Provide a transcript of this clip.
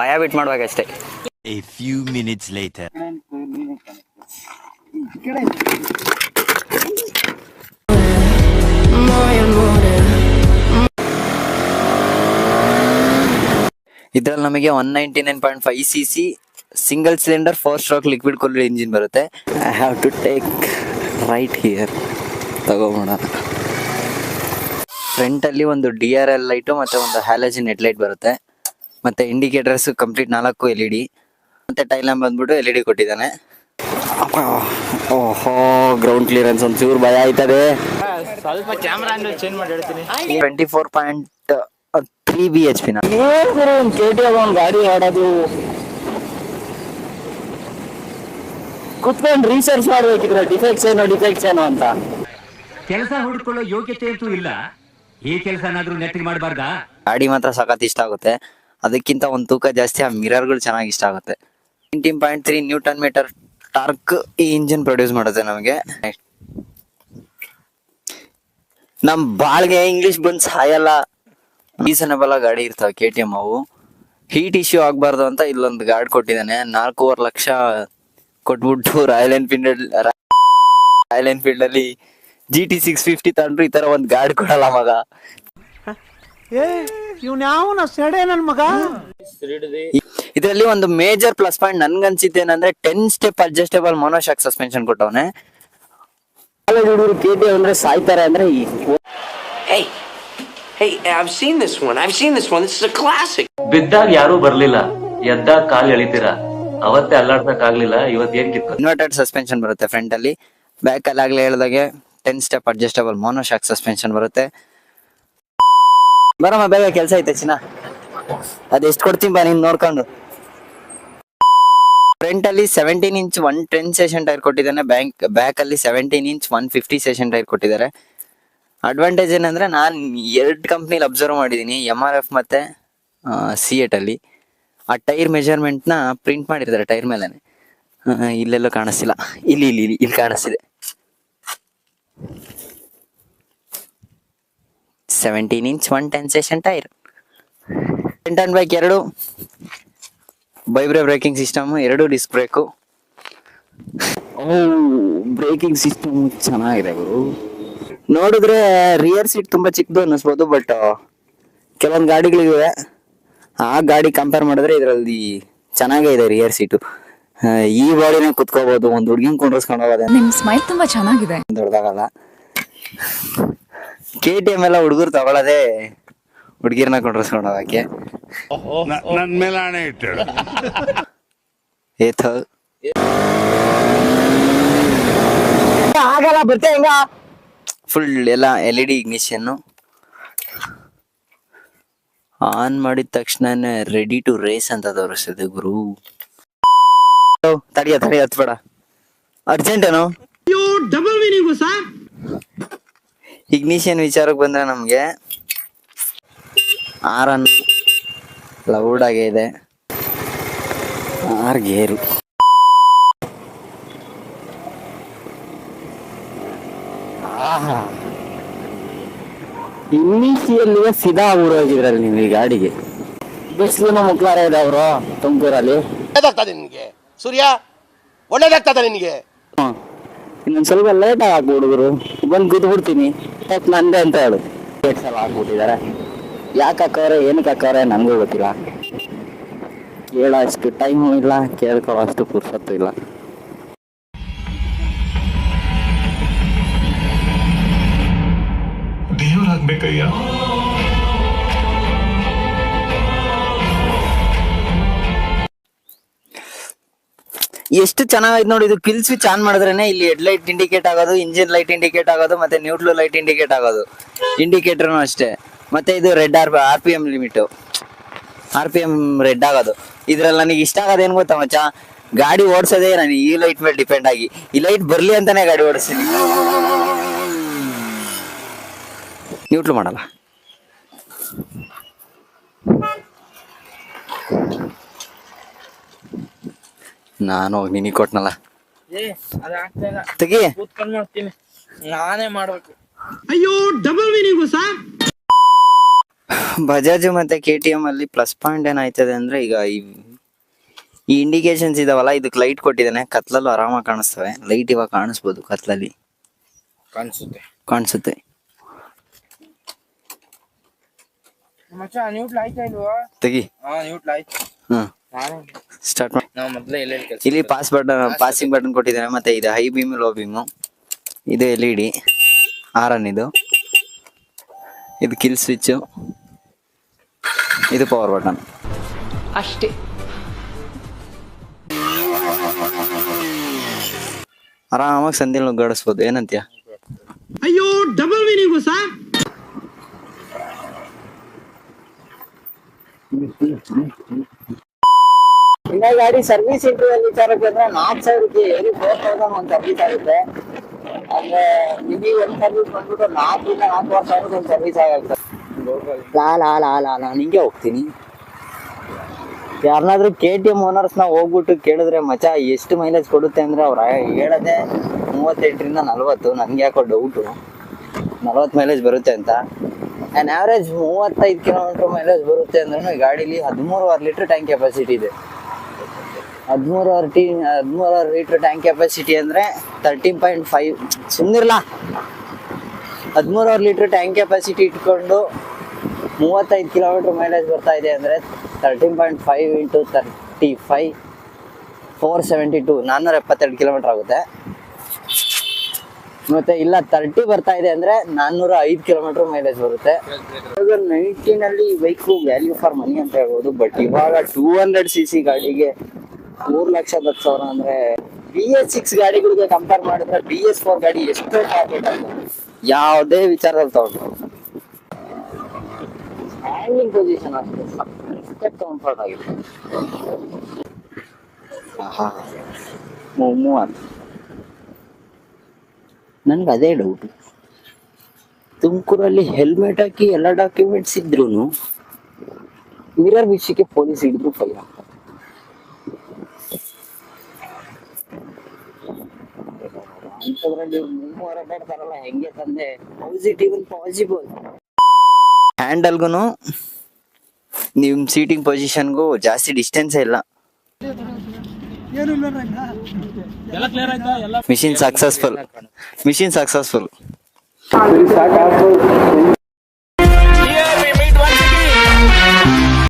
ಭಯ ಬಿಟ್ಟು ಮಾಡ್ಬೇಕಷ್ಟೇ A ಫ್ಯೂ ಮಿನಿಟ್ಸ್ later. ಇದ್ರಲ್ಲಿ ನಮಗೆ one ninety nine point five C C single cylinder four stroke liquid cooled engine ಬರುತ್ತೆ. I have to take right here ತಗೋಬೋಣ. ಫ್ರಂಟಲ್ಲಿ ಒಂದು ಡಿ ಆರ್ ಎಲ್ ಲೈಟು ಮತ್ತೆ ಒಂದು ಹ್ಯಾಲಜಿನ್ ಹೆಡ್ಲೈಟ್ ಬರುತ್ತೆ. ಮತ್ತೆ ಇಂಡಿಕೇಟರ್ಸ್ ಕಂಪ್ಲೀಟ್ ನಾಲ್ಕು ಎಲ್ ಇ ಡಿ ಮತ್ತೆ ಟೈಲ್ ಲ್ಯಾಂಪ್ ಬಂದ್ಬಿಟ್ಟು ಎಲ್ ಇ ಡಿ ಕೊಟ್ಟಿದ್ದಾನೆ. ಓಹೋ ಗ್ರೌಂಡ್ ಕ್ಲಿಯರೆನ್ಸ್ ಒಂದು ಚೂರು ಭಯ ಆಯ್ತದೆ. ಸ್ವಲ್ಪ ಕ್ಯಾಮ್ರಾ ಚೇಂಜ್ ಮಾಡಿ ಹೇಳ್ತೀನಿ twenty four point three B H ಪಿನ ಕೆ ಟಿ ಒಂದು ಗಾಡಿ ಆಡೋದು ಕುತ್ಕೊಂಡು ರಿಸರ್ಚ್ ಮಾಡ್ಬೇಕಿದ್ರೆ ಡಿಫೆಕ್ಟ್ಸ್ ಏನೋ ಡಿಫೆಕ್ಟ್ಸ್ ಏನೋ ಅಂತ. ಕೆಲಸ ಹುಡ್ಕೊಳ್ಳೋ ಯೋಗ್ಯತೆ ಅಂತೂ ಇಲ್ಲ. ಈ ಕೆಲಸನಾದ್ರೂ ನೆಟ್ಟಿಗೆ ಮಾಡಬಾರ್ದಾ? ಗಾಡಿ ಮಾತ್ರ ಸಖತ್ ಇಷ್ಟ ಆಗುತ್ತೆ. ಅದಕ್ಕಿಂತ ಒಂದು ತೂಕ ಜಾಸ್ತಿ ಆ ಮಿರರ್ಗಳು ಚೆನ್ನಾಗಿ ಇಷ್ಟ ಆಗುತ್ತೆ. Nineteen point three newton meter torque ಈ ಇಂಜಿನ್ ಪ್ರೊಡ್ಯೂಸ್ ಮಾಡುತ್ತೆ ನಮಗೆ. ನಮ್ ಬಾಳ್ಗೆ ಇಂಗ್ಲಿಷ್ ಬಂದ್ ಸಾಯಲ್ಲ ರೀಸನಬಲ್ ಗಾಡಿ ಇರ್ತಾವ ಕೆ ಟಿ ಎಂ ಅವು. ಹೀಟ್ ಇಶ್ಯೂ ಆಗ್ಬಾರ್ದು ಅಂತ ಇಲ್ಲೊಂದು ಗಾರ್ಡ್ ಕೊಟ್ಟಿದ್ದಾನೆ. ನಾಲ್ಕೂವರೆ ಲಕ್ಷ ಕೊಟ್ಬಿಟ್ಟು ರಾಯಲ್ ಎನ್ಫೀಲ್ಡ್ ರಾಯಲ್ ಎನ್ಫೀಲ್ಡ್ ಅಲ್ಲಿ ಜಿ ಟಿ ಸಿಕ್ಸ್ ಫಿಫ್ಟಿ ತಂದ್ರು ಈ ತರ ಒಂದ್ ಗಾಡಿ ಕೊಡಲ್ಲ ಮಗ. ಇದರಲ್ಲಿ ಒಂದು ಮೇಜರ್ ಪ್ಲಸ್ ಪಾಯಿಂಟ್ ನನ್ಗನ್ಸಿದ್ದು ಏನಂದ್ರೆ ten step adjustable monoshock suspension ಕೊಟ್ಟವನೆ. ಹುಡುಗರು ಕೆ ಟಿ ಅಂದ್ರೆ ಸಾಯ್ತಾರೆ ಅಂದ್ರೆ ಈ Hey, hey, I've seen this one. I've seen this one. This is a classic. ಬಿದ್ದಾಗ ಯಾರೂ ಬರ್ಲಿಲ್ಲ. ಎದ್ದಾಗ ಕಾಲ್ ಎಳಿತೀರ? ಅವತ್ತೇ ಅಲ್ಲಾಡ್ಸಕ್ ಆಗ್ಲಿಲ್ಲ ಇವತ್ ಏನ್ ಕಿತ್ತು ಇನ್ವರ್ಟೆಡ್ ಸಸ್ಪೆನ್ಷನ್ ಬರುತ್ತೆ ಫ್ರಂಟ್ ಅಲ್ಲಿ. ಬ್ಯಾಕ್ ಅಲ್ಲಿ ಆಗ್ಲೇ ಹೇಳ್ದಾಗೆ ten step adjustable monoshock suspension ಬರುತ್ತೆ. ಬರಮ್ಮ, ಬೇಗ ಕೆಲಸ ಐತೆ ಚಿನ್ನ. ಅದೆಷ್ಟು ಕೊಡ್ತೀನಿ ಬಾ ನೀನ್ ನೋಡ್ಕೊಂಡು. ಫ್ರಂಟ್ ಅಲ್ಲಿ seventeen inch one ten section tyre ಕೊಟ್ಟಿದ್ದಾನೆ. ಬ್ಯಾಂಕ್ ಬ್ಯಾಕ್ ಅಲ್ಲಿ seventeen inch one fifty section tyre ಕೊಟ್ಟಿದ್ದಾರೆ. ಅಡ್ವಾಂಟೇಜ್ ಏನಂದ್ರೆ ನಾನು ಎರಡು ಕಂಪ್ನಿಲಿ ಅಬ್ಸರ್ವ್ ಮಾಡಿದ್ದೀನಿ. ಎಂ ಆರ್ ಎಫ್ ಮತ್ತೆ ಸಿ ಎಟ್ ಅಲ್ಲಿ. ಆ ಟೈರ್ ಮೆಜರ್ಮೆಂಟ್ನ ಪ್ರಿಂಟ್ ಮಾಡಿರ್ತಾರೆ ಟೈರ್ ಮೇಲೆ ಇಲ್ಲೆಲ್ಲೋ ಕಾಣಿಸ್ತಿಲ್ಲ. ಇಲ್ಲಿ ಇಲ್ಲಿ ಇಲ್ಲಿ ಇಲ್ಲಿ ಕಾಣಿಸ್ತಿದೆ. Seventeen inch one ten section tyre ten bike ಎರಡು. ಬೈಬ್ರೆ ಬ್ರೇಕಿಂಗ್ ಸಿಸ್ಟಮ್ ಎರಡು ಡಿಸ್ಕ್ ಬ್ರೇಕು ಬ್ರೇಕಿಂಗ್ ಸಿಸ್ಟಮ್ ಚೆನ್ನಾಗಿದೆ ಗುರು. ನೋಡಿದ್ರೆ ರಿಯರ್ ಸೀಟ್ ತುಂಬಾ ಚಿಕ್ಕದು ಅನ್ನಿಸ್ಬೋದು ಬಟ್ ಕೆಲವೊಂದು ಗಾಡಿಗಳಿವೆ. ಆ ಗಾಡಿ ಕಂಪೇರ್ ಮಾಡಿದ್ರೆ ಇದರಲ್ಲಿ ಚೆನ್ನಾಗೇ ಇದೆ ರಿಯರ್ ಸೀಟು ಈ ಬಾಡಿನೇ ಕುತ್ಕೋಬಹುದು ಒಂದು ಹುಡ್ಗಿನ್ ಕೊಂಡ್ರಸ್ಕೊಂಡು ಹೋಗೋದು. ನಿಮ್ ಸ್ಮೈಲ್ ತುಂಬಾ ಚೆನ್ನಾಗಿದೆ. ದೊಡ್ಡದಾಗಲ್ಲ. ಕೆ ಟಿ ಎಂ ಎಲ್ಲ ಹುಡುಗರು ತಗೊಳ್ಳೋದೇ ಹುಡುಗಿರ್ನ ಕೊಂಡ್ರಸ್ಕೊಂಡೋದಕ್ಕೆ ನನ್ ಮೇಲೆ ಹಣೆ ಇಟ್ಟು ಏತ ಆಗಲ್ಲ ಬರ್ತೆ ಹೆಂಗ? ಫುಲ್ ಎಲ್ಲ L E D ignition on ಮಾಡಿದ ತಕ್ಷಣನೇ ರೆಡಿ ಟು ರೇಸ್ ಅಂತ ತೋರಿಸ್ತದೆ ಗುರು. ತಡಿಯ ತಡಿಯ ಹತ್ಬೇಡ ಅರ್ಜೆಂಟ್ ಏನೋ? ಇಗ್ನಿಷನ್ ವಿಚಾರಕ್ಕೆ ಬಂದ್ರೆ ನಮ್ಗೆ ಆರನ್ ಲೌಡ್ ಆಗೇ ಇದೆ. ಆರ್ ಗೇರು. ಇನ್ನಿಸಿಯಲ್ಲಿ ಸಿದಾ ಊರೋಗಿದ್ರಲ್ಲಿ ನೀವು ಈ ಗಾಡಿಗೆ. ಬಿಸಿಲು ಮುಕ್ಲಾರ ಇದೆ ಅವರು ತುಮಕೂರಲ್ಲಿ ಒಳ್ಳೇದಾಗ್ತದೆ ನಿನ್ಗೆ ಸೂರ್ಯ ಒಳ್ಳೇದಾಗ್ತದೆ ನಿನ್ಗೆ ಇನ್ನೊಂದ್ ಸ್ವಲ್ಪ ಲೇಟ್ ಆಗಿ ಹಾಕು ಹುಡುಗರು. ಬಂದು ಕೂತ್ಬಿಡ್ತೀನಿ ಯಾಕೆ ನಂದೆ ಅಂತ ಹೇಳು. ಸಲ ಹಾಕ್ಬಿಟ್ಟಿದ್ದಾರೆ ಯಾಕೆ ಹಾಕವ್ರೆ ಏನಕ್ಕೆ ಹಾಕವ್ರೆ ನನಗೂ ಗೊತ್ತಿಲ್ಲ. ಕೇಳೋ ಅಷ್ಟು ಟೈಮು ಇಲ್ಲ ಕೇಳ್ಕೊಳ್ಳೋ ಅಷ್ಟು ಪುರ್ಸತ್ತು ಇಲ್ಲ. ದೇವರಾಗ್ಬೇಕಯ್ಯ. ಎಷ್ಟು ಚೆನ್ನಾಗೈತೆ ನೋಡಿ ಇದು ಕಿಲ್ ಸ್ವಿಚ್ ಆನ್ ಮಾಡಿದ್ರೇನೆ ಇಲ್ಲಿ ಹೆಡ್ ಲೈಟ್ ಇಂಡಿಕೇಟ್ ಆಗೋದು, ಇಂಜಿನ್ ಲೈಟ್ ಇಂಡಿಕೇಟ್ ಆಗೋದು, ಮತ್ತೆ ನ್ಯೂಟ್ರಲ್ ಲೈಟ್ ಇಂಡಿಕೇಟ್ ಆಗೋದು. ಇಂಡಿಕೇಟರ್ನು ಅಷ್ಟೇ. ಮತ್ತೆ ಇದು red R R P M limit. R P M red ಆಗೋದು. ಇದ್ರಲ್ಲಿ ನನಗೆ ಇಷ್ಟ ಆಗೋದು ಏನು ಗೊತ್ತಾ ಮಚ್ಚ? ಗಾಡಿ ಓಡಿಸೋದೇ ನಾನು ಈ ಲೈಟ್ ಮೇಲೆ ಡಿಪೆಂಡ್ ಆಗಿ. ಈ ಲೈಟ್ ಬರ್ಲಿ ಅಂತಾನೆ ಗಾಡಿ ಓಡಿಸ್ತೀನಿ ನ್ಯೂಟ್ರಲ್ ಮಾಡಲ್ಲ. ನಾನು ನಿನಗೆ ಕೊಟ್ನಲ್ಲ. ಏ ಅದು ಆಗ್ತಾ ಇಲ್ಲ. ತೆಗಿ. ಕೂತ್ಕೊಂಡ್ ಮಾಡ್ತೀನಿ. ನಾನೇ ಮಾಡ್ಬೇಕು. ಬಜಾಜ್ ಮತ್ತೆ ಕೆ ಟಿ ಎಂ ಅಲ್ಲಿ ಪ್ಲಸ್ ಪಾಯಿಂಟ್ ಏನಾಯ್ತದೆ ಅಂದ್ರೆ ಈಗ ಈ ಈ ಇಂಡಿಕೇಶನ್ಸ್ ಇದಾವಲ್ಲ ಇದಕ್ಕೆ ಲೈಟ್ ಕೊಟ್ಟಿದ್ದಾನೆ. ಕತ್ಲಲ್ಲೂ ಆರಾಮಾಗಿ ಕಾಣಿಸ್ತವೆ. ಲೈಟ್ ಇವಾಗ ಕಾಣಿಸ್ಬೋದು ಕತ್ಲಲ್ಲಿ. ಕಾಣಿಸುತ್ತೆ. ಕಾಣಿಸುತ್ತೆ. ಮಚ್ಚ ನ್ಯೂಟ್ಲ್ ಆಯ್ತಾ ಇಲ್ವಾ? ತೆಗಿ. ಹಾ ನ್ಯೂಟ್ಲ್ ಆಯ್ತು ಸ್ಟಾರ್ಟ್ ಮಾಡಿ. ನಾವು ಮೊದ್ಲೇ ಎಲ್ಲೆಲ್ಲಿ ಕೆಲಸ ಇಲ್ಲಿ ಪಾಸ್ ಬಟನ್ ಪಾಸಿಂಗ್ ಬಟನ್ ಕೊಟ್ಟಿದ್ದಾರೆ. ಮತ್ತೆ ಇದು ಹೈ ಬೀಮ್ ಲೋ ಬೀಮು ಇದು ಎಲ್ ಇ ಡಿ ಆರನ್ ಇದು. ಇದು ಕಿಲ್ ಸ್ವಿಚ್ಚು ಇದು ಪವರ್ ಬಟನ್ ಅಷ್ಟೇ. ಆರಾಮಾಗಿ ಸಂಧಿ ನುಗ್ಗಾಡಿಸ್ಬೋದು ಏನಂತೀಯ? ಇನ್ನ ಗಾಡಿ ಸರ್ವಿಸ್ ಇಂಟರ್ವ್ಯೂ ವಿಚಾರಕ್ಕೆ ಅಂದ್ರೆ ನಾಲ್ಕು ಸಾವಿರಕ್ಕೆ ಏರಿ ಫೋರ್ ತೌಸಂಡ್ ಒಂದು ಸರ್ವಿಸ್ ಆಗುತ್ತೆ. ಅಂದ್ರೆ ನಿಮಗೆ ಒಂದು ಸರ್ವಿಸ್ ಬಂದ್ಬಿಟ್ಟು ನಾಲ್ಕರಿಂದ ನಾಲ್ಕೂವರೆ ಸಾವಿರದ ಒಂದು ಸರ್ವಿಸ್ ಆಗುತ್ತೆ. ಲಾ ಲಾ ಲಾ ಲಾ ನಾನು ಹಿಂಗೆ ಹೋಗ್ತೀನಿ. ಯಾರನ್ನಾದ್ರೂ ಕೆ ಟಿ ಎಂ ಓನರ್ಸ್ನ ಹೋಗ್ಬಿಟ್ಟು ಕೇಳಿದ್ರೆ ಮಚ ಎಷ್ಟು ಮೈಲೇಜ್ ಕೊಡುತ್ತೆ ಅಂದ್ರೆ ಅವ್ರು ಹೇಳದೆ ಮೂವತ್ತೆಂಟರಿಂದ ನಲ್ವತ್ತು, ನನ್ಗೆ ಯಾಕೋ ಡೌಟು ನಲ್ವತ್ತು ಮೈಲೇಜ್ ಬರುತ್ತೆ ಅಂತ. ಆ್ಯಂಡ್ ಆ್ಯಾವ್ರೇಜ್ ಮೂವತ್ತೈದು ಕಿಲೋಮೀಟ್ರ್ ಮೈಲೇಜ್ ಬರುತ್ತೆ ಅಂದ್ರೂ ಗಾಡೀಲಿ ಹದಿಮೂರುವರೆ ಲೀಟ್ರ್ ಟ್ಯಾಂಕ್ ಕೆಪಾಸಿಟಿ ಇದೆ. ಹದಿಮೂರುವರೆ ಟಿ ಹದಿಮೂರುವರೆ ಲೀಟ್ರ್ ಟ್ಯಾಂಕ್ ಕೆಪಾಸಿಟಿ ಅಂದರೆ ತರ್ಟೀನ್ ಪಾಯಿಂಟ್ ಫೈವ್ ಸುಮ್ಮನಿರಲ್ಲ ಹದಿಮೂರುವರೆ ಲೀಟ್ರ್ ಟ್ಯಾಂಕ್ ಕೆಪಾಸಿಟಿ ಇಟ್ಕೊಂಡು ಮೂವತ್ತೈದು ಕಿಲೋಮೀಟ್ರ್ ಮೈಲೇಜ್ ಬರ್ತಾ ಇದೆ ಅಂದರೆ thirteen point five into thirty five four seventy two ನಾನ್ನೂರ ಎಪ್ಪತ್ತೆರಡು ಕಿಲೋಮೀಟ್ರ್ ಆಗುತ್ತೆ. ಮತ್ತೆ ಇಲ್ಲ ತರ್ಟಿ ಬರ್ತಾ ಇದೆ ಅಂದ್ರೆ ನಾನ್ನೂರ ಐದು ಕಿಲೋಮೀಟರ್ ಮೈಲೇಜ್ ಬರುತ್ತೆ. ನೈನ್ಟೀನ್ ಅಲ್ಲಿ ಬೈಕ್ ವ್ಯಾಲ್ಯೂ ಫಾರ್ ಮನಿ ಅಂತ ಹೇಳ್ಬೋದು ಬಟ್ ಇವಾಗ ಟೂ ಹಂಡ್ರೆಡ್ ಸಿ ಸಿ ಗಾಡಿಗೆ ಮೂರ್ ಲಕ್ಷ ಹತ್ತು ಸಾವಿರ ಅಂದ್ರೆ ಬಿ ಎಸ್ ಸಿಕ್ಸ್ ಗಾಡಿಗಳಿಗೆ ಕಂಪೇರ್ ಮಾಡಿದ್ರೆ ಬಿ ಎಸ್ ಫೋರ್ ಗಾಡಿ ಎಷ್ಟೋ ಪ್ರಾಫಿಟ್ ಯಾವುದೇ ವಿಚಾರದಲ್ಲಿ ತಗೊಂಡು ಹ್ಯಾಂಗಿಂಗ್ ಪೊಸಿಷನ್ ಅಷ್ಟೇ. ಕಂಫರ್ಟ್ ಆಗಿದೆ. ಮೂವತ್ತು. ನನ್ಗೆ ಅದೇ ಡೌಟ್ ತುಮಕೂರಲ್ಲಿ ಹೆಲ್ಮೆಟ್ ಹಾಕಿ ಎಲ್ಲ ಡಾಕ್ಯುಮೆಂಟ್ಸ್ ಇದ್ರು ಮಿರರ್ ವಿಷಯಕ್ಕೆ ಪೊಲೀಸ್ ಹಿಡಿದ್ರು ಫೈನ್ ಹಾಕ್ತಾರೆ ಅಂಥದ್ರಲ್ಲಿ ಮೂವರ ಬೇಡ್ತಾರಲ್ಲ ಹೆಂಗೆ ತಂದೆ ಪಾಸಿಟಿವ್ ಪಾಸಿಬಲ್ ಹ್ಯಾಂಡಲ್ಗೂ ನಿಮ್ ಸೀಟಿಂಗ್ ಪೊಸಿಷನ್ಗೂ ಜಾಸ್ತಿ ಡಿಸ್ಟೆನ್ಸ್ ಇಲ್ಲ. Machine successful machine successful